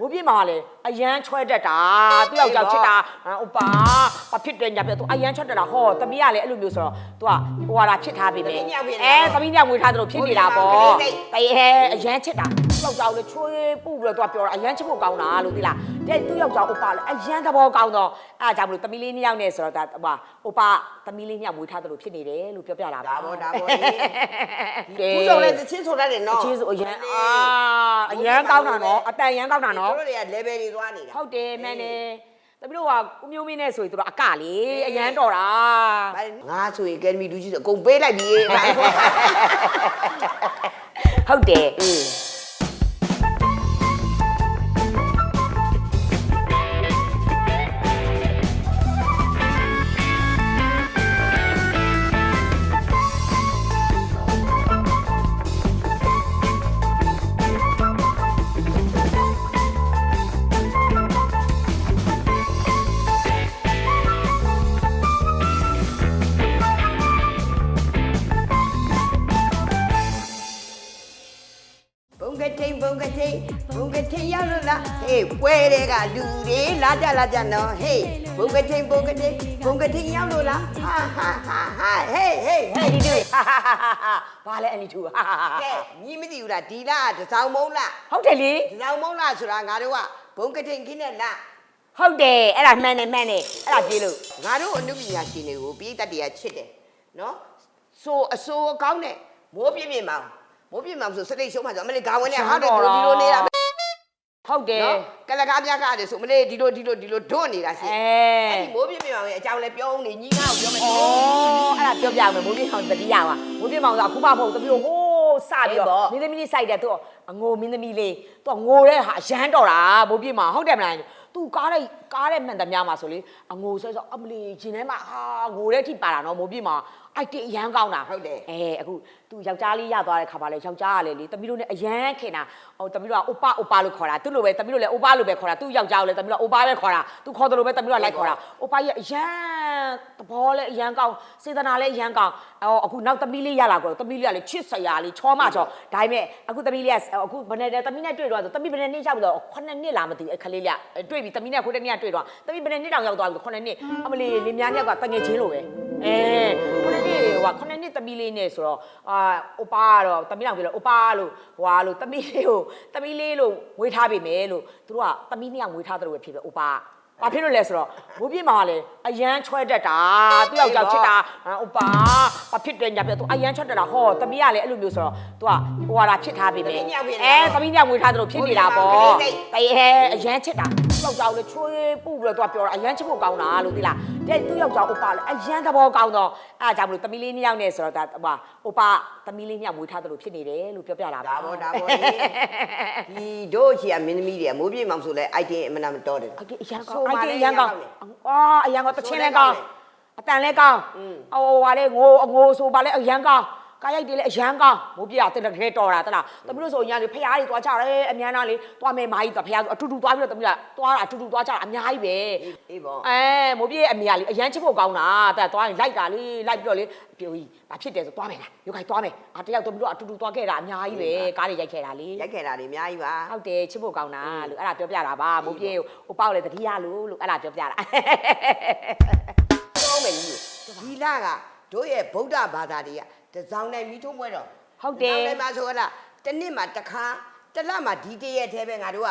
ဘိုးပြင်းမှာလေအရန်ချွဲတတ်တာသူ့ယောက်ျားချစ်တာဟိုပါဘာဖြစ်တယ်ညာပြသူအရန်ချွဲတတ်တာဟောသမီးကလည်းအဲ့လိုမျိုးဆိုတော့သူကဟိုဟာလာချစ်ထားပြီပဲအဲသမီးညငွေထားတယ်လို့ဖြစ်နေတာပေါ့တရေအရန်ချစ်တာသူ့ ယောက်ျားကိုလေချွေးပူပြီးတော့သူကပြောတာအရန်ချစ်ဖို့ကောင်းတာလို့သိလားတဲ့သူ့ယောက်ျားဟိုပါလေအရန်သဘောကောင်းတော့အဲ့ဒါကြောင့်မလို့သမီးလေးနှစ်ယောက်နဲ့ဆိုတော့ဒါဟိုပါဟိုပါသမီးလေးနှစ်ယောက်မွေးထားတယ်လို့ဖြစ်နေတယ်လို့ပြောပြတာဒါပေါ့ဒါပေါ့ကဲခုဆုံးလဲတချင်းဆိုတတ်တယ်နော်အချင်းဆိုအရန်အာအရန်ကောင်းတာနော်အတန်ရန်ကောင်းတာနော်တို့တွေက level တွေသွားနေတာဟုတ်တယ်မှန်တယ်တပည့်တို့ကဦးမျိုးမင်းနဲ့ဆိုရင်တို့အကလေအရန်တော်တာငါဆိုရင် academy လူကြီးဆိုအကုန်ပေးလိုက်ပြီအဲ့ဒါဟုတ်တယ် ကတိန်ဘုံကတိန်ဘုံကတိန်ရောက်လို့လားဟေးပွဲတဲ့ကလူတွေလာကြလာကြနော်ဟေးဘုံကတိန်ဘုံကတိန်ဘုံကတိန်ရောက်လို့လားဟာဟာဟာဟာဟေးဟေးဟေးအနီတူဟာဟာဟာဟာဘာလဲအနီတူဟာဟာဟာကဲညီမသိဘူးလားဒီလားတစောင်းမုံလားဟုတ်တယ်လေတစောင်းမုံလားဆိုတာငါတို့ကဘုံကတိန်ခင်းနဲ့လားဟုတ်တယ်အဲ့ဒါမှန်တယ်မှန်တယ်အဲ့ဒါပြေးလို့ငါတို့အနုပညာရှင်တွေကိုပြည်သက်တရားချစ်တယ်နော်ဆိုအဆိုအကောင်းနဲ့မိုးပြင်းပြင်းမောင် မိုးပြင်းမောင်ဆိုစတိတ်ရှုံးမှဆိုအမလေးဂါဝင်နဲ့ဟောက်တယ်ဒီလိုနေတာဟုတ်တယ်နော်ကလကားပြကားတယ်ဆိုမလေးဒီလိုဒီလိုဒီလိုဒွတ်နေတာရှင်အဲအဲ့ဒီမိုးပြင်းပြင်းအောင်ရဲ့အကြောင်းလဲပြောဦးနေညီငါ့ကိုပြောမယ်ဩအဲ့ဒါပြောပြမယ်မိုးပြင်းအောင်တတိယပါမိုးပြင်းအောင်ဆိုအခုမှမဟုတ်တပည့်တို့ဟိုးစပြီးတော့မင်းသမီးလေးစိုက်တယ်သူအငိုမင်းသမီးလေးသူငိုတဲ့ဟာရမ်းတော်တာမိုးပြင်းမှာဟုတ်တယ်မလားသူကားတဲ့ကားတဲ့မှန်သမျှမှာဆိုလေအငိုဆွဲဆိုအမလီရှင်ထဲမှာဟာငိုတဲ့အထိပါတာနော်မိုးပြင်းမှာအိုက်တေအရန်ကောင်းတာဟုတ်တယ်အဲအခု သူယောက်ျားလေးရသွားတဲ့ခါပါလေယောက်ျားကလည်းလေတမီးတို့နဲ့အရန်ခင်တာဟိုတမီးတို့ကအိုပါအိုပါလို့ခေါ်တာသူ့လိုပဲတမီးတို့လည်းအိုပါလို့ပဲခေါ်တာသူ့ယောက်ျားကိုလည်းတမီးတို့အိုပါပဲခေါ်တာသူခေါ်တယ်လို့ပဲတမီးတို့ကလိုက်ခေါ်တာအိုပါကြီးကအရန်သဘောလည်းအရန်ကောင်းစေတနာလည်းအရန်ကောင်းအော်အခုနောက်တမီးလေးရလာကောတမီးလေးကလည်းချစ်စရာလေးချောမချောဒါပေမဲ့အခုတမီးလေးကအခုဘယ်နဲ့တမီးနဲ့တွေ့တော့ဆိုတမီးဘယ်နဲ့နှစ်ရောက်ပြီးတော့9နှစ်လားမသိဘူးအခလေးလေးကတွေ့ပြီတမီးနဲ့ခိုးတဲ့နေ့ကတွေ့တော့တမီးဘယ်နဲ့နှစ်တောင်ရောက်သွားပြီ9နှစ်အမလီလင်းများညက်ကတငယ်ချင်းလိုပဲအဲ9နှစ် ဟိုက9နှစ်တမီးလေးနဲ့ဆိုတော့အာအိုပါကတော့တမီးတော်ပြောလို့အိုပါလို့ဟွာလို့တမီးလေးကိုတမီးလေးလို့ငွေထားပြီမယ်လို့သူတို့ကတမီးနှစ်ယောက်ငွေထားတယ်လို့ပဲဖြစ်ပဲအိုပါဘာဖြစ်လို့လဲဆိုတော့ဘိုးပြင်းမှာလေအရန်ချွဲတတ်တာသူ့ယောက်ျားချစ်တာအိုပါဘာဖြစ်တယ်ညာပြသူအရန်ချွဲတတ်တာဟောတမီးကလည်းအဲ့လိုမျိုးဆိုတော့သူကဟိုဟာလာဖြစ်ထားပြီမယ်အဲတမီးညငွေထားတယ်လို့ဖြစ်နေတာပေါ့တရေအရန်ချစ်တာသူ့ ယောက်ျားကိုလေချွေးပူပြီးတော့သူကပြောတာအရန်ချစ်ဖို့ကောင်းတာလို့သိလားတဲ့သူ့ယောက်ျားအိုပါလေအရန်သဘောကောင်းတော့အဲ့ဒါကြောင့်မလို့တမီးလေးနှစ်ယောက်နဲ့ဆိုတော့ဒါဟိုပါအိုပါတမီးလေးနှစ်ယောက်မွေးထားတယ်လို့ဖြစ်နေတယ်လို့ပြောပြတာဒါပေါ့ဒါပေါ့လေဒီတို့ချီကမင်းသမီးတွေကမိုးပြင်းမောင်ဆိုလဲ item အမနာမတော်တယ်အကေအရန်ကောင်းအိုက်တေအရန်ကောင်းအာအရန်ကောင်းတချင်းလဲကောင်းအတန်လဲကောင်းอืมဟိုဟာလေငိုအငိုဆိုပါလဲအရန်ကောင်း ကားရိုက်တယ်လေအရန်ကောင်းမိုးပြတဲ့တကယ်တော်တာတလားတမီးတို့ဆိုညာလေဖျားတွေတွားကြတယ်အများနာလေတွားမယ်မာကြီးတွားဖျားဆိုအတူတူတွားပြီးတော့တမီးကတွားတာအတူတူတွားကြတာအများကြီးပဲအေးပေါ့အဲမိုးပြအမေကလေအရန်ချစ်ဖို့ကောင်းတာတဲ့တွားရင်လိုက်တာလေလိုက်ပြီးတော့လေပြိုကြီးဘာဖြစ်တယ်ဆိုတွားမယ်လားရုပ်ခိုင်တွားမယ်အာတယောက်တမီးတို့အတူတူတွားခဲ့တာအများကြီးပဲကားတွေရိုက်ခဲ့တာလေရိုက်ခဲ့တာတွေအများကြီးပါဟုတ်တယ်ချစ်ဖို့ကောင်းတာလို့အဲ့ဒါပြောပြတာပါမိုးပြေဟိုပေါက်လေတတိယလို့လို့အဲ့ဒါပြောပြတာတောင်းမယ်ကြီးဒီလကတို့ရဲ့ဗုဒ္ဓဘာသာတွေက တစောင်းနိုင်မိထုံးပွဲတော့ဟုတ်တယ်တစောင်းနိုင်မှာဆိုတော့တစ်နှစ်မှာတစ်ခါတစ်လမှာဒီတရက်သေးပဲငါတို့က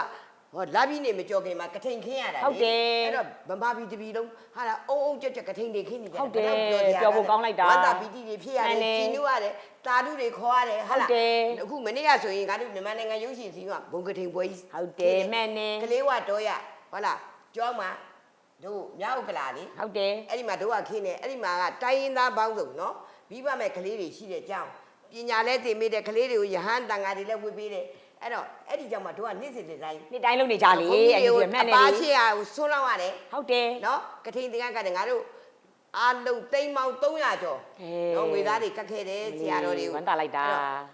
ဟောလာပြီးနေမကြော်ခင်မှာကထိန်ခင်းရတာလေဟုတ်တယ်အဲ့တော့ဗမာပြည်တပြည်လုံးဟာလာအုံအုံကြက်ကြက်ကထိန်တွေခင်းနေကြဟုတ်တယ်ဘယ်တော့စရာပြောဖို့ကောင်းလိုက်တာဝမ်းသာပီတိတွေဖြစ်ရမှတယ်န်တယ်ကျင်းလို့ရတယ်တာဓုတွေခေါ်ရတယ်ဟာလာဟုတ်တယ်အခုမနေ့ကဆိုရင်ငါတို့မြန်မာနိုင်ငံရုပ်ရှင်စီကဘုံကထိန်ပွဲကြီးဟုတ်တယ်မှန်တယ် ကလေးဝတော့ရဟုတ်လားကြောင်းမှာတို့မြောက်ဥက္ကလာလေ ဟုတ်တယ် အဲ့ဒီမှာတို့ကခင်းနေအဲ့ဒီမှာကတိုင်းရင်းသားပေါင်းစုံနော် မိဘမဲ့ကလေးတွေရှိတဲ့ကြောင်းပညာလဲသင်ပေးတဲ့ကလေးတွေကိုယဟန်တန်ဃာတွေလည်းဝေပေးတယ်အဲ့တော့အဲ့ဒီကြောင့်မှတို့ကနေ့စဉ်ဒီဇိုင်းနေ့တိုင်းလုပ်နေကြလေဘုန်းကြီးအဲ့တွေဒီကိုမှန်တယ်အပါလေရှိရကိုဆွန်းလောက်ရတယ်ဟုတ်တယ်နော်ကထိန်တင်ကကတဲ့ငါတို့အားလုံးသိန်းပေါင်း300ကျော်ဟေးနော်ငွေသားတွေကတ်ခဲ့တယ်ဆရာတော်တွေကိုဝမ်းသာလိုက်တာ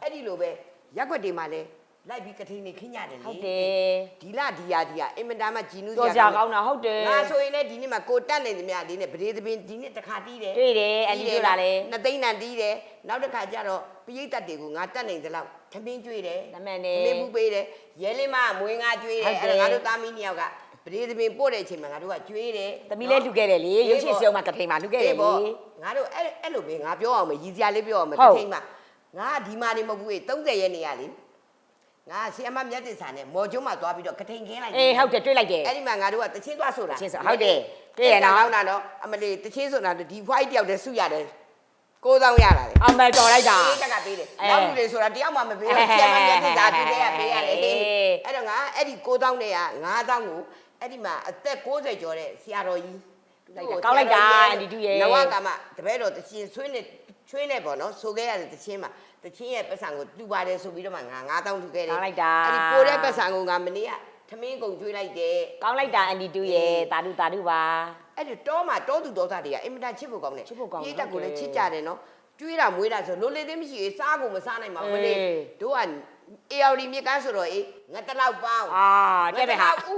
အဲ့ဒီလိုပဲရက်ွက်တွေမှာလဲ လိုက်ပြီးကထိန်တွေခင်းကြတယ်လေဟုတ်တယ်ဒီလဒီယာဒီယာအင်မတန်မှဂျီနူးတော်စရာကောင်းတာဟုတ်တယ်ငါဆိုရင်လည်းဒီနေ့မှာကိုတက်နေသမျှလေးနဲ့ဗဒေသပင်ဒီနေ့တစ်ခါတီးတယ်တွေ့တယ်အဲ့ဒီပြောလာလေနှစ်သိန်းတန်တီးတယ်နောက်တစ်ခါကျတော့ပရိသတ်တွေကိုငါတက်နေသလောက်သမင်းကျွေးတယ်တမန်နေသမင်းပူပေးတယ်ရဲလေးမမွေးငါကျွေးတယ်ဟုတ်တယ်အဲ့ဒါငါတို့သားမီးနှစ်ယောက်ကပရိသမင်းပို့တဲ့အချိန်မှာငါတို့ကကျွေးတယ်သမီးလေးလှူခဲ့တယ်လေရုပ်ရှင်စုံမှာကထိန်မှာလှူခဲ့တယ်လေပေါ့ငါတို့အဲ့အဲ့လိုပဲငါပြောအောင်မယ်ရည်စရာလေးပြောအောင်မယ်ဟုတတ်ထိန်မှာငါကဒီမှာနေမဟုတ်ဘူးလေ30ရက်နေရလေ ငါဆီယမမြတ်တင်စာနဲ့မော်ကျုံးမှာသွားပြီးတော့ကထိန်ခင်းလိုက်အေးဟုတ်တယ်တွေ့လိုက်တယ် အဲ့ဒီမှာငါတို့ကတချင်းသွားဆိုတာတချင်းဆိုဟုတ်တယ်တွေ့ရနော် ဟုတ်တာနော်အမလေးတချင်းဆိုတာဒီ white တယောက်တည်းစုရတယ်6000ရတာလေအမတော်လိုက်တာ ပေးတက်ကပေးတယ်အဲနောက်လူတွေဆိုတာတယောက်မှမပေးအဲဘူးဆီယမမြတ်တင်စာဒီတဲ့ကပေးရတယ်အေး အဲ့တော့ငါအဲ့ဒီ6000နဲ့က9000ကိုအဲ့ဒီမှာအသက်60ကျော်တဲ့ဆရာတော်ကြီးကောင်းလိုက်တာအန်တီတူရဲ့ နဝကမတပည့်တော်တချင်းဆွေးနေချွေးနေပေါ့နော်ဆိုခဲ့ရတယ်တချင်းမှာ တချင်းရဲ့ပတ်စံကိုတူပါတယ်ဆိုပြီးတော့မှငါ9000ထူခဲ့တယ်ကောင်းလိုက်တာအဲ့ဒီပိုတဲ့ပတ်စံကိုငါမနေ့ကသမင်းကုန်ကျွေးလိုက်တယ်ကောင်းလိုက်တာအန်တီတူရဲ့တာတူတာတူပါအဲ့ဒီတောမှာတောသူတောသားတွေကအင်မတန်ချစ်ဖို့ကောင်းတယ်ချစ်ဖို့ကောင်းတယ်ရေးတက်ကိုလည်းချစ်ကြတယ်နော်ကျွေးတာမွေးတာဆိုလိုလေသေးမရှိရေးစားကိုမစားနိုင်ပါဘူးမလေးအေးတို့ကအေယော်ဒီမြစ်ကန်းဆိုတော့အေးငါတစ်လောက်ပေါင်းအာတဲ့ပဲဟာငါတ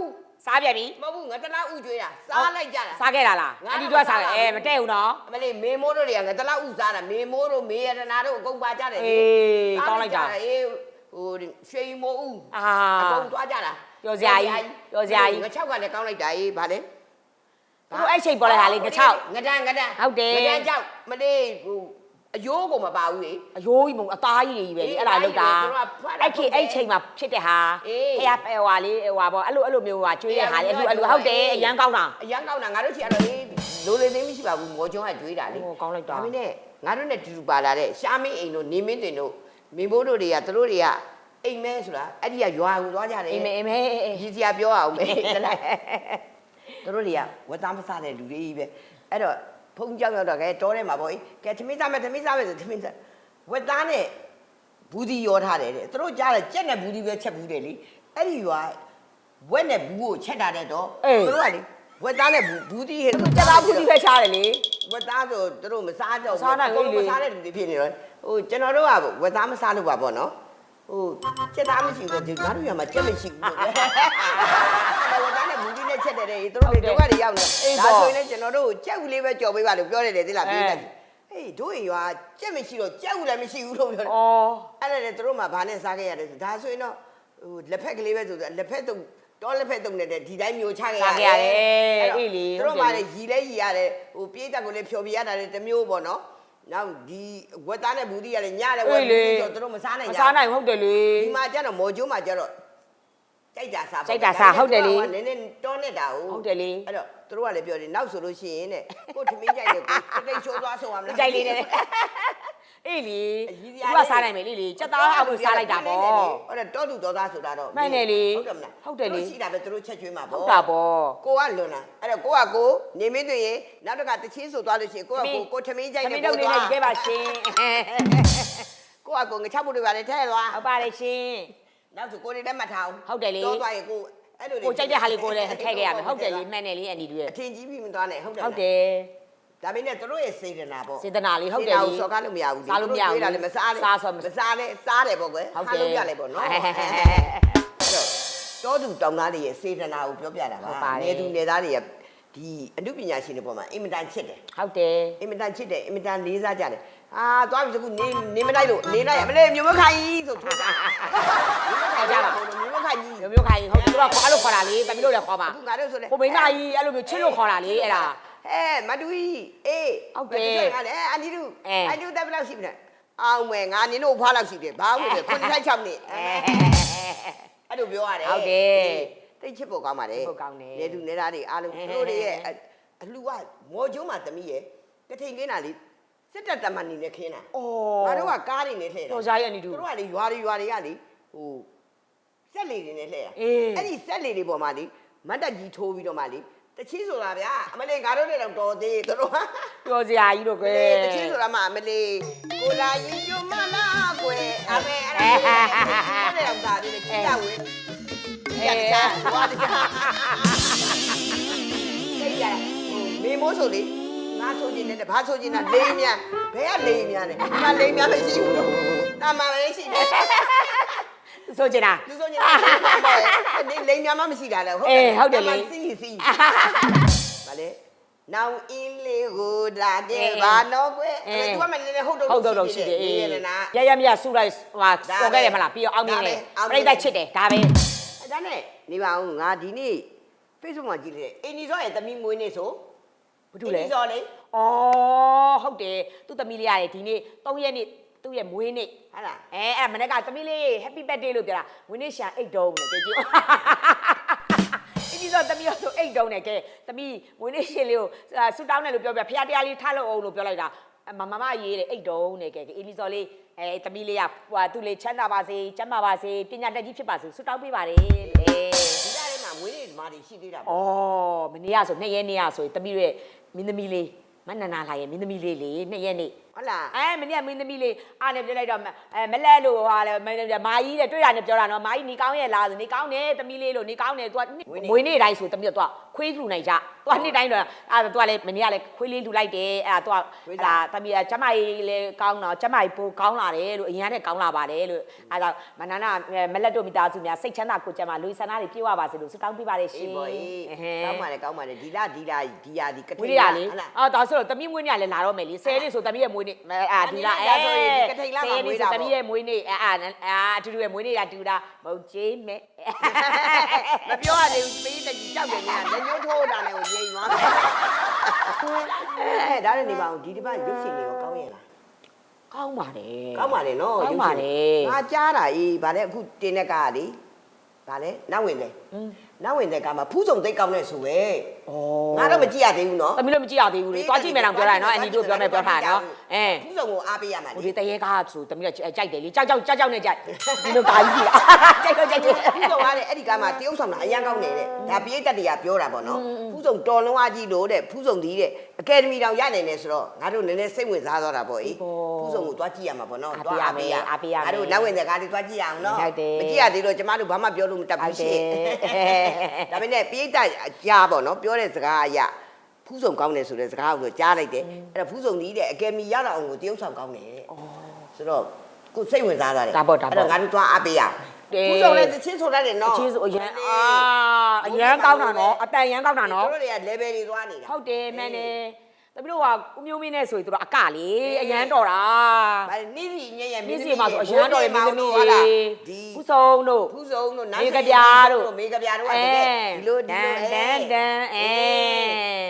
စ်လောက်ဥစားပြန်ပြီမဟုတ်ဘူးငါတစ်လောက်ဥကျွေးတာစားလိုက်ကြတာစားခဲ့တာလားအန်တီတူကစားတယ်အဲမတည့်ဘူးနော်အမလေးမေမိုးတို့တွေကငါတစ်လောက်ဥစားတာမေမိုးတို့မေရတနာတို့အကုန်ပါကြတယ်လေအေးကောင်းလိုက်တာအေးဟိုရွှေမိုးဥအာအကုန်သွားကြတာပြောစရာကြီးပြောစရာကြီးငါ၆ကလည်းကောင်းလိုက်တာအေးဗာလေသူတို့အဲ့ချိန်ပေါ်လိုက်တာလေငါချောက်ငဒန်ငဒန်ဟုတ်တယ်ငဒန်ကြောက်မလေးဟို အယိုးကိုမပါဘူးလေ အယိုးကြီးမဟုတ်အသားကြီးတွေကြီးပဲလေအဲ့ဒါလောက်တာသူတို့ကဖတ်တာအဲ့ခေတ်အဲ့ချိန်မှာဖြစ်တဲ့ဟာအေး ဖះပဲဟွာလေးဟွာပေါ့အဲ့လိုအဲ့လိုမျိုးဟာကျွေးတဲ့ဟာလေအလူအလူဟုတ်တယ်အရန်ကောင်းတာ အရန်ကောင်းတာငါတို့ချီကတော့အေးလိုလေသိမ်းမရှိပါဘူးမော်ကျွန်းကကျွေးတာလေဟိုကောင်းလိုက်တာ ဒါမင်းနဲ့ငါတို့နဲ့တူတူပါလာတဲ့ရှာမင်းအိမ်တို့နေမင်းတင်တို့မင်းဘိုးတို့တွေကသူတို့တွေကအိမ်မဲဆိုတာအဲ့ဒီကရွာကိုသွားကြတယ်အေးမေအေးမေအေး ရည်စရာပြောအောင်မေတလိုက်သူတို့တွေကဝတ်သားမစားတဲ့လူတွေကြီးပဲအဲ့တော့ ဖုန်းကြောက်ရောက်တော့ကဲတောထဲမှာပေါ့ကဲသမီးစားမယ်သမီးစားမယ်ဆိုသမီးစားဝတ်သားနဲ့ဘူးဒီရောထားတယ်တဲ့သူတို့ကြားတယ်ကြက်နဲ့ဘူးဒီပဲချက်ဘူးတယ်လေအဲ့ဒီရွာဝက်နဲ့ဘူးကိုချက်တာတဲ့တော့သူတို့ကလေဝတ်သားနဲ့ဘူးဘူးဒီဟဲ့ကျသားဘူးဒီပဲချားတယ်လေဝက်သားဆိုသူတို့မစားကြဘူးမစားနိုင်ဘူးလေမစားတဲ့လူတွေဖြစ်နေတော့ဟိုကျွန်တော်တို့ကဝက်သားမစားလို့ပါပေါ့နော်ဟိုချက်သားမရှိဘူးဒီငါတို့ရမှာချက်မရှိဘူး တယ်တဲ့သူတို့တွေဒုက္ခတွေရောက်နေဒါဆိုရင်လည်းကျွန်တော်တို့ကိုကြက်ဦးလေးပဲကြော်ပေးပါလို့ပြောနေတယ်သိလားပြေးတယ်ဟေးတို့ရင်ရွာကြက်မရှိတော့ကြက်ဦးလည်းမရှိဘူးလို့ပြောတယ်ဩအဲ့ဒါလည်းသူတို့မှဘာနဲ့စားခဲ့ရတယ်ဆိုဒါဆိုရင်တော့ဟိုလက်ဖက်ကလေးပဲဆိုလက်ဖက်တုံတော့လက်ဖက်တုံနေတဲ့ဒီတိုင်းမျိုးချခဲ့ရတယ်စားခဲ့ရတယ်အေးလေသူတို့မှလည်းရီလဲရီရတယ်ဟိုပြေးတက်ကိုလည်းဖြော်ပြရတာလည်းတစ်မျိုးပေါ့နော်နောက်ဒီဝက်သားနဲ့ဘူးတီးရလည်းညလည်းဝက်ဘူးတီးဆိုသူတို့မစားနိုင်မကြစားနိုင်ဟုတ်တယ်လေဒီမှာကျတော့မော်ကျိုးမှာကျတော့ ကြိုက်တာစားကြိုက်တာစားဟုတ်တယ်လေ နည်းနည်းတောနေတာဟုတ်ဟုတ်တယ်လေအဲ့တော့သူတို့ကလည်းပြောတယ်နောက်ဆိုလို့ရှိရင်တဲ့ကိုထမင်းကြိုက်တယ်ကိုတိတ်ချိုးသွားဆုံးအောင်ကြိုက်လေးနဲ့အေးလေအကြီးစသူရာကစားနိုင်မယ်လေလေစက်သားအောင်စားလိုက်တာပေါ့အဲ့တော့တောသူတော်သားဆိုတာတော့မှန်တယ်လေဟုတ်တယ်မလားဟုတ်တယ်လေ သူတို့ရှိတာပဲသူတို့ချက်ကျွေးမှာဟုပေါ့တ်တာပေါ့ ကိုကလွန်တာအဲ့တော့ကိုကကိုနေမင်းတွေရင်နောက်တစ်ခါတချင်းဆိုသွားလို့ရှိရင်ကိုကကိုကိုထမင်းကြိုက်သမီးတို့ကိုနေသွားနေခဲ့ပါရှင်ကိုကကိုငချောက်ဖို့တွေပါလေထဲသွားဟုတ်ပါတယ်ရှင် နောက်ဆိုကိုတွေလည်းမထားအောင်ဟုတ်တယ်လေတော့သွားရင်ကိုအဲ့လိုကိုကြိုက်တဲ့ဟာလေးကိုလည်းထည့်ခဲ့ရမယ်ဟုတ်တယ်လေမှန်တယ်လေအန်ဒီတို့ရဲ့အထင်ကြီးပြီးမသွားနဲ့ဟုတ်တယ်ဟုတ်တယ်ဒါပေမဲ့သူတို့ရဲ့စေတနာပေါ့စေတနာလေးဟုတ်တယ်လေစေတနာကိုစော်ကားလို့မရဘူးစားလို့မရဘူးသူတို့တွေးတာလည်းမစားနဲ့စားဆိုမမစားနဲ့စားတယ်ပေါ့ကွယ်ဟုတ်ဟာတယ်လို့ပြလိုက်ပေါ့နော်ဟဲ့ဟဲ့ဟဲ့ဟဲ့အဲ့တော့တောသူတောင်သားတွေရဲ့စေတနာကိုပြောပြတာဟုတ်ပါပါတယ်နေသူနေသားတွေကဒီအမှုပညာရှင်တွေပေါ်မှာအင်မတန်ချစ်တယ်ဟုတ်တယ်အင်မတန်ချစ်တယ်အင်မတန်လေးစားကြတယ် အာသွားပြီစကူနေနေမလိုက်လို့နေလိုက်ရမလဲမြို့မခိုင်ကြီးဆိုထိုးတာမြို့မခိုင်ကြီးမျိုးမျိုးခိုင်းဟုတ်သူတို့ကခေါ်အဲ့လိုခေါ်တာလေတမီးတို့လည်းခေါ်ပါအခုငါတို့ဆိုလေကိုမိန်းမကြီးအဲ့လိုမျိုးချစ်လို့ခေါ်တာလေအဲ့ဒါအဲမတူကြီးအေးဟုတ်တယ်ငါလည်းအန်ဒီတို့အဲအန်ဒီတို့တက်ဘယ်လောက်ရှိမလဲအောင်မယ်ငါနင်တို့ဖွားလောက်ရှိတယ်ဘာလို့လဲ96နှစ်အဲအဲ့လိုပြောရတယ်ဟုတ်တယ်တိတ်ချစ်ဖို့ကောင်းပါတယ်ချစ်ဖို့ကောင်းတယ်နေသူနေသားတွေအားလုံးအဲသူတို့တွေရဲ့အအလှကမော်ကျုံးမှာသမီးရဲ့ကထိန်ကင်းတာလေ စစ်တပ်တမန်နေနဲ့ခင်းတာအော်ငါတို့ကကားတွေနဲ့လှည့်တာတော်စားရဲ့အန်ဒီသူတို့တို့ကလေရွာတွေရွာတွေကလေဟိုစက်လေတွေနဲ့လှည့်တာအေးအဲ့ဒီစက်လေတွေပေါ်မှာလေမတ်တက်ကြီးထိုးပြီးတော့မှလေတချင်းဆိုတာဗျာအမလေးငါတို့လည်းတော့တော်သေးသူတို့ကတော်စရာကြီးတို့ကွယ်တချင်းဆိုတာမှအမလေးကိုလာရင်ကျမလားကွယ်အမေအဲ့ဒါကိုလည်းတော့ဒါလေးကြီးရဝဲကြီးရတာဟောတခြားကြီးရမေမိုးဆိုလေ ငါဆိုချင်တယ်ဘာဆိုချင်တာလိန်များဘယ်ကလိန်များလဲငါလိန်များမရှိဘူးလို့တာမန်ပဲရှိတယ်ဆိုချင်တာလူဆိုညတာနေလိန်များမှမရှိတာလေဟုတ်တယ်စီစီဗာလေငနောင်အင်းလေးကိုလာတဲ့ဘာနော်ကွယ်အဲ့ဒါ तू ကမနေနေဟုတ်တော့ဟုတ်တော့တော့ရှိတယ်အေးရနာရရမြတ်ဆူလိုက်ဟဟာစော်ခဲ့တယ်မလားပြီးတော့အောင်နေတယ်ပြိတ္တချစ်တယ်ဒါပဲအဲ့ဒါနဲ့နေပါဦးငါဒီနေ့ Facebook မှာကြည့်လိုက်တယ်အင်းဒီစောရဲ့သမီးမွေးနေ့ဆို ဘာတူလဲအင်းဒီစောလေอ๋อဟုတ်တယ်သူ့သမီးလေးရတယ်ဒီနေ့3ရက်နေ့သူ့ရဲ့မွေးနေ့ဟုတ်လားအဲအဲ့မနေ့ကသမီးလေး happy birthday လို့ပြောတာမွေးနေ့ရှာအိတ်တုံးလို့ကြည့်ကြည့်ဒီဆိုသမီးဆိုအိတ်တုံးနဲ့ကဲသမီးမွေးနေ့ရှင်လေးကိုဆူတောင်းတယ်လို့ပြောပြဖះတရားလေးထားလို့အောင်လို့ပြောလိုက်တာမမမရေးတယ်အိတ်တုံးနဲ့ကဲအီလီစော်လေးအဲသမီးလေးကဟိုသူ့လေးချမ်းသာပါစေကျမ်းမာပါစေပညာတတ်ကြီးဖြစ်ပါစေဆူတောင်းပေးပါတယ်လေဒီကြားထဲမှာမွေးနေ့ဓမ္မတွေရှိသေးတာပေါ့ဩမနေ့ကဆို2ရက်နေ့ကဆိုရင်သမီးရဲ့ မင်းသမီးလေးမနန္နာလာရဲ့မင်းသမီးလေးလေ2ရက်နေ့ ဟုတ်လား အဲမနေ့ကမင်းသမီးလေးအားနဲ့ပြလိုက်တော့အဲမလဲလို့ဟာလဲမာကြီးတဲ့တွေ့တာနဲ့ပြောတာနော်မာကြီးနေကောင်းရဲ့လားဆိုနေကောင်းတယ်သမီးလေးလို့နေကောင်းတယ် तू မွေးနေ့တိုင်းဆိုသမီးက तू ခွေးလှူနိုင်ကြ तू နှစ်တိုင်းတော့အဲ तू ကလည်းမနေ့ကလည်းခွေးလေးလှူလိုက်တယ်အဲ तू ကဒါသမီးကကျမကြီးလည်းကောင်းတော့ကျမကြီးပိုကောင်းလာတယ်လို့အရင်ကနဲ့ကောင်းလာပါတယ်လို့အဲဒါမနနာမလက်တို့မိသားစုများစိတ်ချမ်းသာကိုကျမလူဆန္ဒတွေပြေဝပါစေလို့ဆုတောင်းပေးပါတယ်ရှင် အေးပေါ့အေးကောင်းပါလေကောင်းပါလေဒီလားဒီလားဒီရာဒီက မွေး ထိ နေ့ န် ကလေ ဟုတ်လား အော်ဒါဆိုတော့သမီးမွေးနေ့ကလည်းလာတော့မယ်လေဆယ်နေ့ဆိုသမီးရဲ့မွေး နေ့အာဒီလားအဲဆိုရင်ဒီကထိန်လမှာမွေးတာပေါ့သမီးရဲ့မွေးနေ့အာအာအတူတူရဲ့မွေးနေ့ကတူတာမဟုတ်ကြီးမဲမပြောရသေးဘူးပေးတဲ့ကြီးကြောက်တယ်ညာလက်ညှိုးထိုးတာနဲ့ကိုရိမ်သွားတယ်အဲဒါနဲ့နေပါအောင်ဒီတစ်ပတ်ရုပ်ရှင်လေးကိုကောင်းရဲ့လားကောင်းပါတယ်ကောင်းပါလေနော်ကောင်းပါလေငါကြားတာအေးဗာလဲအခုတင်းတဲ့ကားကလေဗာလဲနောက်ဝင်တယ်อืมနောက်ဝင်တဲ့ကားမှာဖူးစုံသိပ်ကောင်းတဲ့ဆိုပဲဩ ငါတော့မကြည့်ရသေးဘူးနော် သမီးလည်းမကြည့်ရသေးဘူးလေတွားကြည့်မယ်တော့ပြောတာနော်အန်ဒီတို့ပြောမယ်ပြောထားနော်အဲဖူးစုံကိုအားပေးရမှာဟိုလေဒီတရေကားဆိုသမီးကကြိုက်တယ်လေကြောက်ကြောက်ကြောက်ကြောက်နဲ့ကြိုက်ဒီလိုကားကြီးကြည့်တာကြိုက်တော့ကြိုက်တယ်ဖူးစုံကလည်းအဲ့ဒီကားမှာတရုပ်ဆောင်တာအရန်ကောင်းနေတဲ့ဒါပိဋကတ်တရားပြောတာပေါ့နော်ဖူးစုံတော်လုံးအကြီးလို့တဲ့ဖူးစုံဒီတဲ့အကယ်ဒမီတောင်ရနိုင်တယ်ဆိုတော့ငါတို့နည်းနည်းစိတ်ဝင်စားသွားတာပေါ့အေးဖူးစုံကိုတွားကြည့်ရမှာပေါ့နော်တွားအားပေးရငါတို့နောက်ဝင်တဲ့ကားတွေတွားကြည့်ရအောင်နော်မကြည့်ရသေးတော့ကျမတို့ဘာမှပြောလို့မတတ်ဘူးရှင့်ဒါပေမဲ့ပိဋကတ်ကြားပေါ့နော်ပြောတဲ့စကားအရဖူးစုံကောင်းတယ်ဆိုတဲ့စကားကိုကြားလိုက်တယ်အဲ့ဒါဖူးစုံဒီတဲ့အကယ်ဒမီရတော့အောင်ကိုတရုပ်ဆောင်ကောင်းတယ်တဲ့ဆိုတော့ကိုစိတ်ဝင်စားသွားတယ်ဒါပေါ့ဒါပေါ့အဲ့တော့ငါတို့တွားအားပေးရအောင်တယ်ဖူးစုံလည်းသချင်းဆိုတတ်တယ်နော်အချင်းဆိုအရန်အာအရန်ကောင်းတာနော်အတန်ရန်ကောင်းတာနော်တို့တွေက level တွေသွားနေတာဟုတ်တယ်မှန်တယ် တပီတို့ကကိုမျိုးမင်းနဲ့ဆိုရင်တို့အကလေအရန်တော်တာဗါနိစီညရဲ့မြစ်စီမှာဆိုအရန်တော်တယ်မင်းသမီးဟုတ်တွေလားဒီဖူဆုံးတို့ဖူးစုံတို့မေကပြားတို့မေကပြားတို့ကတကယ်ဒီလိုဒီလိုတန်တန်အဲ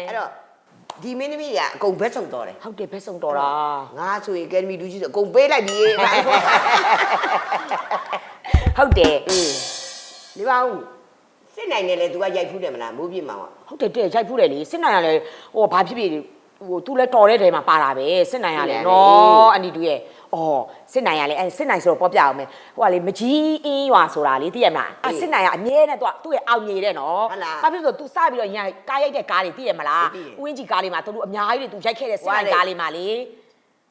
အဲ့တော့ဒီမင်းသမီးကအကုန်ဘက်ဆုံးတော်တယ်ဟုတ်တယ်ဘက်ဆုံးတော်တာငါဆိုရင်အကယ်ဒမီလူကြီးဆိုအကုန်ပေးလိုက်ပြီအေးဟုတ်တယ်ဒီပါဦးစစ်နိုင်တယ်လေ तू ကရိုက်ဖူးတယ်မလားမိုးပြင်းမှာပေါ့ဟုတ်တယ်တဲ့ရိုက်ဖူးတယ်လေစစ်နိုင်ရလဲဟိုဘာဖြစ်ဖြစ် ဟိုသူလဲတော်တဲ့တဲမှာပါတာပဲစစ်နိုင်ရလဲနော်အန်ဒီတူရဲ့အော်စစ်နိုင်ရလဲအဲစစ်နိုင်ဆိုတော့ပေါ်ပြအောင်မယ်ဟိုကလေမကြီးအင်းရွာဆိုတာလေသိရမလားအစစ်နိုင်ရအမြဲတမ်းသူကသူ့ရဲ့အောင်မြေတဲ့နော်ဘာဖြစ်လို့ तू စပြီးတော့ညာကားရိုက်တဲ့ကားတွေသိရမလားဥင်းကြီးကားလေးမှာသူတို့အများကြီးတွေ तू ရိုက်ခဲ့တဲ့စစ်နိုင်ကားလေးမှာလေ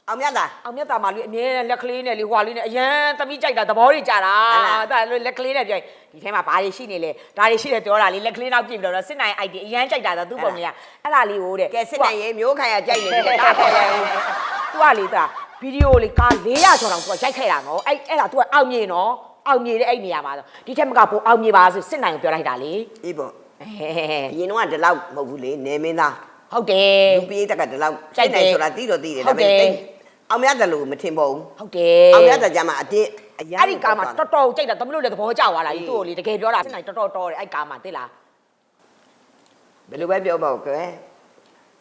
အောင်မြတ်သားအောင်မြတ်တာမှာလေအမြဲတမ်းလက်ကလေးနဲ့လေဟွာလေးနဲ့အရန်သမီးကြိုက်တာသဘောတွေကြတာဒါလက်ကလေးနဲ့ပြောဒီထဲမှာဘာတွေရှိနေလဲဒါတွေရှိတယ်ပြောတာလေလက်ကလေးနောက်ပြည့်ပြီးတော့စစ်နိုင် ID အရန်ကြိုက်တာသူ့ပုံလေးကအဲ့ဒါလေးဟိုတဲ့ကဲစစ်နိုင်ရဲ့မျိုးခိုင်ရကြိုက်နေတယ်တားခေါ်ရအောင်သူကလေတာဗီဒီယိုလေးကား400ကျော်တောင်သူကရိုက်ခဲ့တာနော်အဲ့အဲ့ဒါသူကအောင်မြေနော်အောင်မြေတဲ့အဲ့နေရာမှာဒီထက်မကပိုအောင်မြေပါဆိုစစ်နိုင်ကိုပြောလိုက်တာလေအေးပေါ့ဟဲအရင်တော့ကဒီလောက်မဟုတ်ဘူးလေနေမင်းသားဟုတ်တယ်လူပြေးတက်ကဒီလောက်ကြိုစိက်တ်တယ်နိုင်ဆိုတာတီးတော့တီးတယ်ဟုတ်ဒါပေမဲ့တယ်တိတ် အောင်မြတ်တယ်လို့မထင်ပါဘူးဟုတ်တယ်အောင်မြတ်တယ်ကြမှာအတင်းအရန်အဲ့ဒီကားမှာတော်တော်ကြိုက်တာသမီးတို့လည်းသဘောကျသွားလားဒီသူ့ကိုလေတကယ်ပြောတာစစ်နိုင်တော်တော်တော်တယ်အဲ့ကားမှာသိလားဘယ်လိုပဲပြောပါဦးကွယ်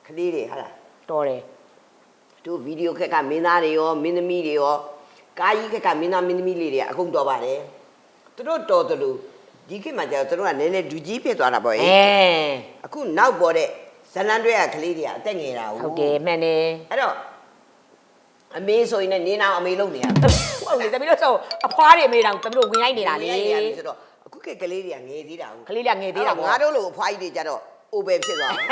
ခလေးတွေဟာလားတော်တယ်တို့ဗီဒီယိုခက်ကမင်းသားတွေရောမင်းသမီးတွေရောကာကြီးခက်ကမင်းသားမင်းသမီးလေးတွေကအကုန်တော်ပါတယ်သူတို့တော်တယ်လို့ဒီခေတ်မှာကျတော့သူတို့ကနည်းနည်းဒူကြီးဖြစ်သွားတာပေါ့အဲဟေးအခုနောက်ပေါ်တဲ့ဇလန်တွေကကလေးတွေကအသက်ငယ်တာဟုတ်တယ်မှန်တယ်အဲ့တော့ အမေဆိုရင်လည်းနေနာအမေလုံးနေရဟုတ်လေသမီးတို့ဆိုအဖွားတွေအမေတောင်သမီးတို့ဝင်ရိုက်နေတာလေဆိုတော့အခုကကလေးတွေကငယ်သေးတာဟုတ်ကလေးလေးကငယ်သေးတာပေါ့ငါတို့လိုအဖွားကြီးတွေကြတော့အိုပဲဖြစ်သွားတယ်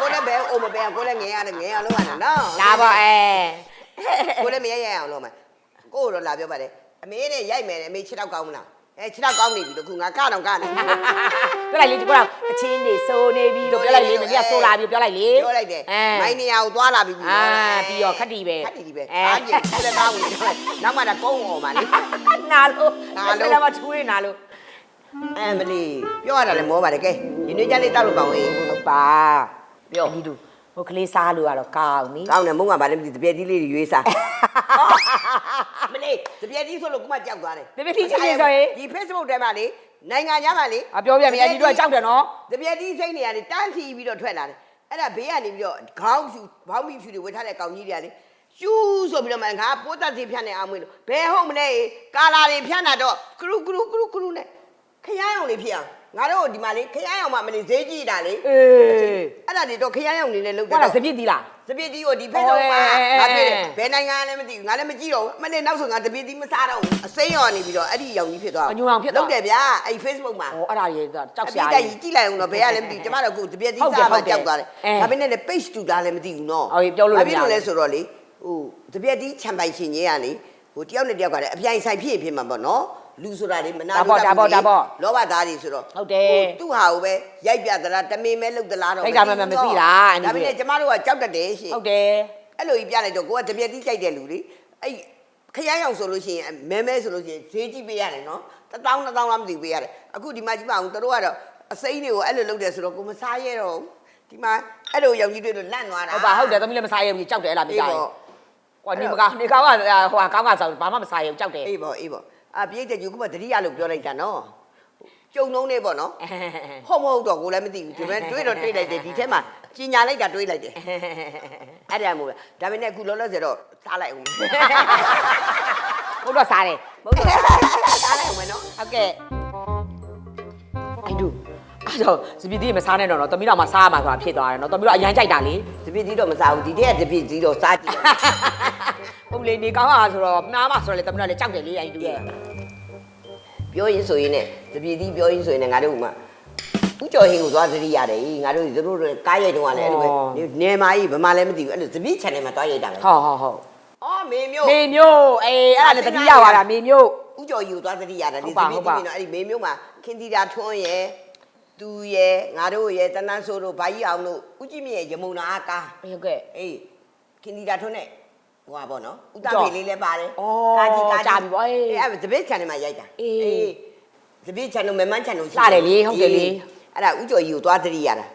ကိုလည်းပဲအိုမပဲကိုလည်းငယ်ရတယ်ငယ်အောင်လုပ်ရတယ်နော်လာပါအဲကိုလည်းမရရအောင်လုပ်မယ်ကိုတော့လာပြောပါတယ်အမေနဲ့ရိုက်မယ်အမေခြေတော့ကောင်းမလား အဲခြေတော့ကောင်းနေပြီလို့ခုငါကတော့ကနေပြောလိုက်လေဒီကတော့အချင်းတွေစိုးနေပြီလို့ပြောလိုက်လေမင်းကစိုးလာပြီပြောလိုက်လေပြောလိုက်တယ်အဲမိုင်းနေရာကိုသွားလာပြီအာပြီးတော့ခက်တီပဲခက်တီပဲအဲအားကြီးကိုလည်းကောင်းနေတယ်နောက်မှတော့ကုန်းအောင်ပါလေနာလို့နာလို့လည်းမထူးနေနာလို့အဲမလီပြောရတာလည်းမောပါတယ်ကဲဒီနေ့ကျလေးတောက်လို့ကောင်းဝင်ဟုတ်ပါပြောဒီလူဟိုကလေးစားလို့ကတော့ကောင်းနီကောင်းတယ်မုံကဘာလဲမသိတပြက်တီးလေးတွေရွေးစားမ လေးတပြက်တီးဆိုလို့ကိုမကြောက်သွားတယ်တပည့်ကြီးချင်းချင်းဆိုရင်ဒီ Facebook ထဲမှာလေနိုင်ငံခြားမှာလေအပြောပြမယ်အဒီတို့ကကြောက်တယ်နော်တပြက်တီးစိတ်နေရတယ်တန်းစီပြီးတော့ထွက်လာတယ်အဲ့ဒါဘေးကနေပြီးတော့ခေါင်းဖြူဘောင်းမီဖြူတွေဝတ်ထားတဲ့ကောင်ကြီးတွေကလေရှူးဆိုပြီးတော့မှငါပိုးသက်စီဖြတ်နေအောင်မလို့ဘယ်ဟုတ်မလဲကာလာတွေဖြတ်လာတော့ကရုကရုကရုကရုနဲ့ခရမ်းအောင်လေးဖြစ်အောင်ငါတို့ဒီမှာလေခရမ်းအောင်မှမလေးဈေးကြည့်တာလေအေးအဲ့ဒါတွေတော့ခရမ်းအောင်နေနဲ့လုပ်ဟောတော့တာစပြစ်တီလား တပည့်တီကိုဒီ Facebook မှာအော်ငါပြည့်တယ်ဘယ်နိုင်ငံလဲမသိဘူးငါလည်းမကြည့်တော့ဘူးအမနဲ့နောက်ဆိုငါတပည့်တီမစားတော့ဘူးအစိမ်းရော်နေပြီးတော့အဲ့ဒီရောင်ကြီးဖြစ်သွားအညူအောင်ဖြစ်သွားလုပ်တယ်ဗျာအဲ့ဒီ Facebook မှာဟောအဲ့ဒါကြီးကကြောက်အစပြရာစ်ကြီးတိုက်ကြီးကြည့်လိုက်အောင်တော့ဘယ်ရလဲမသိဘူးကျမတို့အခုတပည့်တီဟုတ်တယ်စားမှဟုတ်တယ်ကြောက်သွားတယ်အဲဒါပေမဲ့လည်း page တူတာလည်းမသိဘူးနော်ဟုတ်ပြီပြောလို့လည်းမရဘူးဘာဖြစ်လို့လဲဆိုတော့လေဟိုတပည့်တီချန်ပိုင်ရှင်ကြီးကလေဟိုတယောက်နဲ့တယောက်ကလည်းအပြိုင်ဆိုင်ဖြစ်ဖြစ်မှာပေါ့နော် လူဆိုတာလေမနာဒါပေါ့ဒါပေါ့ဒါပေါ့လောဘသားတွေဆိုတော့ဟုတ်တယ်သူ့ဟာကိုပဲရိုက်ပြသလားတမင်မဲလုပ်သလားတော့ထိုက်တာမှန်မှန်မသိတာအန်ဒီဒါပေမဲ့ကျမတို့ကကြောက်တတ်တယ်ရှင်ဟုတ်တယ်အဲ့လိုကြီးပြလိုက်တော့ကိုကတပြက်တိကြိုက်တဲ့လူလေအဲ့ခရမ်းရောင်ဆိုလို့ရှိရင်မဲမဲဆိုလို့ရှိရင်ဈေးကြည့်ပေးရတယ်နော်တစ်တောင်းတစ်တောင်းလားမသိဘူးပေးရတယ်အခုဒီမှာကြည့်ပါဦးတို့ကတော့အစိမ်းတွေကိုအဲ့လိုလုပ်တယ်ဆိုတော့ကိုမစားရတော့ဘူးဒီမှာအဲ့လိုရောင်ကြီးတွေတော့လန့်သွားတာဟုတ်ပါဟုတ်တယ်သမီးလည်းမစားရဘူးကြောက်တယ်အဲ့လားမအေးကြရင်ပေါ့ဟောနေမကောင်းနေကောင်းကဟိုကကောင်းကစားဘာမှမစားရဘူးကြောက်တယ်အေးပေါ့အေးပေါ့ အာပြည့်တဲ့ကျူကမတတိယလို့ပြောလိုက်တာနော်ကျုံနှုံးနေပေါ့နော်ဟုတ်မဟုတ်တော့ကိုလည်းမသိဘူးဒီမဲ့တွေးတော့တွေးလိုက်တယ်ဒီထဲမှာကျင်ညာလိုက်တာတွေးလိုက်တယ်အဲ့ဒါမျိုးပဲဒါပေမဲ့အခုလောလောဆယ်တော့စားလိုက်အောင်ဘုတော့စားတယ်မဟုတ်တော့စားလိုက်အောင်မယ်နော်ဟုတ်ကဲ့အိုင်ဒူအဲ့တော့စပီတီမစားနဲ့တော့နော်သမီးတော်မှစားရမှာဆိုတာဖြစ်သွားတယ်နော်သမီးတော်အရန်ကြိုက်တာလေတပြည့်တီးတော့မစားဘူးဒီတည်းကတပြည့်တီးတော့စားကြည့်ဟုတ်လေနေကောင်းတာဆိုတော့နားမှာဆိုတော့လေသမီးတော်လည်းကြောက်တယ်လေအိုင်ဒူရဲ့ ပြောရင်ဆိုရင်ねတပြည့်တီးပြောရင်ဆိုရင်လည်းငါတို့ကမှဥကျော်ဟင်းကိုသွားသတိရတယ်ငါတို့တို့တို့ကားရိုက်တုန်းကလည်းအဲ့လိုပဲနေမာကြီးဗမာလည်းမသိဘူးအဲ့လိုတပြည့် channel မှာသွားရိုက်တာပဲဟုတ်ဟုတ်ဟုတ်အော်မေမျိုးမေမျိုးအေးအဲ့ဒါလည်းတတိယသွားတာမေမျိုးဥကျော်ကြီးကိုသွားသတိရတယ်ဟုဒီတ်တပါပြည့်ဟုတ်ပါတီးပြီးတော့အဲ့ဒီမေမျိုးမှာခင်တီတာထွန်းရဲ့သူရဲ့ငါတို့ရဲ့တန်းတန်းဆိုးတို့ဘာကြီးအောင်တို့ဥကြည့်မြရဲ့ရမုံနာကားဟုတ်ကဲ့အေးခင်တီတာထွန်းနဲ့ ဟိုပါပေါ့နော်ဥတပေလေးလည်းပါတယ်ဩကာကြီးကာကြာပြီပေါ့အေးအဲ့အဲ့ဒါသပိတ်ချန်ထဲမှာရိုက်တာအေးသပိတ်ချန်တို့မမန်းချန်တို့လှတယ်လေဟုတ်တယ်လေအဲ့ဒါဥကျော်ကြီးကိုသွားသတိရတာ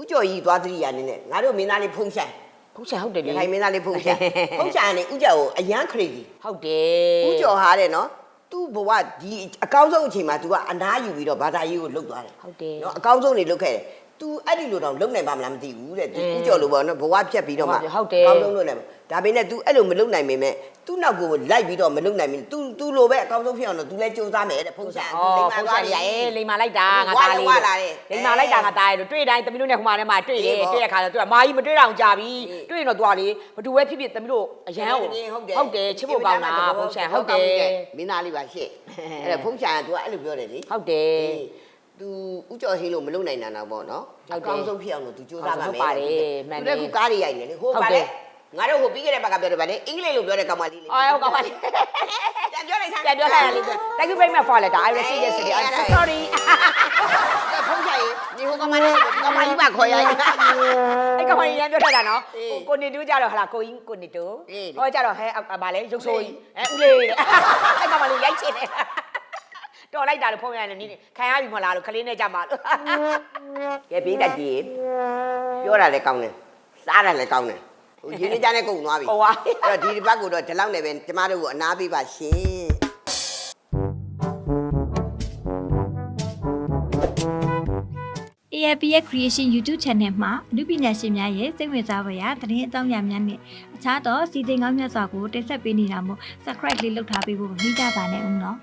ဥကျော်ကြီးသွားသတိရနေနဲ့ငါတို့မင်းသားလေးဖုံးဆိုင်ဖုန်ချန်ဟုတ်တယ်လေရခိုင်မင်းသားလေးဖုန်ချန်ဖုန်ချန်ကနေဥကျော်ကိုအရန်ခရီးဟုတ်တယ်ဥကျော်ဟာတဲ့နော်သူ့ဘဝဒီအကောင်းဆုံးအချိန်မှာ तू ကအနားယူပြီးတော့ဘာသာရေးကိုလှုပ်သွားတယ်ဟုတ်တယ်နော်အကောင်းဆုံးနေလှုပ်ခဲ့တယ် तू အဲ့ဒီလိုတော့လှုပ်နိုင်ပါမလားမသိဘူးတဲ့ဒီဥကျော်လိုပေါ့နော်ဘဝဖြတ်ပြီးတော့မှဟုတ်တယ်အကောင်းဆုံးလှုပ်နိုင်ပါ ဒါပေမဲ့ तू အဲ့လိုမလှုပ်နိုင်ပေမဲ့သူ့နောက်ကိုလိုက်ပြီးတော့မလှုပ်နိုင်ဘူး तू तू လိုပဲအကောင်းဆုံးဖြစ်အောင်တော့ तू လည်းစူးစမ်းမယ်တဲ့ဖုံးဆိုင် ဩဖုတ်ချင်ရအေးလိန်မာလိုက်တာငါ ဝါ သား လည်း လေး ဝါလာတယ် လိန်မာလိုက်တာငါသားရဲ့တွေ့တိုင်းသမီးတို့နဲ့ဟိုမှာနဲ့မှာတွေ့တယ် အေးပေါ့ တွေ့တဲ့ခါကျတော့သူကမာကြီးမတွေ့တော့ကြာပြီ အေး တွေ့ရင်တော့သူကလေဘသူပဲဖြစ်ဖြစ်သမီးတို့အရန်ကို ဟုတ်တယ် ဟုတ်တယ်ချစ်ဖို့ကောင်းတာဖုတ်ချင်ဟုတ်တယ် မင်းသားလေးပါရှင့်အဲ့ဒါဖုန်းချာက तू အဲ့လိုပြောတယ်လေ ဟုတ်တယ် သူဥကျော်ဟင်းလို့မလုပ်နိုင်တာတော့ပေါ့နော် ဟုတ်တယ် အကောင်းဆုံးဖြစ်အောင်လို့ तू စူးစမ်းပါမယ် ဟုတ်ပါတယ်မှန်တယ် သူကကားတွေရိုက်နေလေဟို ဟုတ် ပါ တယ် လေ ငါတို့ဟိုပြီးခဲ့တဲ့ဘက်ကပြောတယ်ဗာလေအင်္ဂလိပ်လိုပြောတဲ့ကောင်မလေးလေအော်ဟုတ်ကောင်းပါလေပြန်ပြောလိုက်စမ်းပြန်ပြောလိုက်ရလေး Thank you very much for letter I received yesterday I'm so sorry ဖုန်းချာရေဒီဟိုကောင်မလေးကောင်မကြီးပါခေါ်ရရင်အဲ့ကောင်မကြီးရန်ပြောတတ်တာနော်အေးကိုနေတူးကြတော့ဟလာကိုကြီးကိုနေတူးအေးလေဟောကြတော့ဟဲဗာလေရုပ်ဆိုးကြီးအဲဦးလေးတဲ့အဲ့ကောင်မလေးရိုက်ချင်တယ်တော်လိုက်တာလို့ဖုန်းရတယ်နီးခံရပြီမလားလို့ခလေးနဲ့ကြမှာလို့ကဲပြီးတတ်ကြည့်ပြောတာလည်းကောင်းတယ်စားတာလည်းကောင်းတယ် ဟိုရင်းနှီးကြတဲ့ကုန်သွားပြီဟိုပါ အဲ့တော့ဒီတစ်ပတ်ကတော့ဒီလောက်နဲ့ပဲကျမတို့ကိုအနာပေးပါရှင် AAP ရဲ့ Creation YouTube Channel မှာအမှုပညာရှင်များရဲ့စိတ်ဝင်စားဖွယ်ရာသတင်းအကြောင်းအရာများနဲ့အခြားသောစီစဉ်ကောင်းမြတ်စွာကိုတင်ဆက်ပေးနေတာမို့ Subscribe လေးလုပ်ထားပေးဖို့မမေ့ကြပါနဲ့ဦးနော်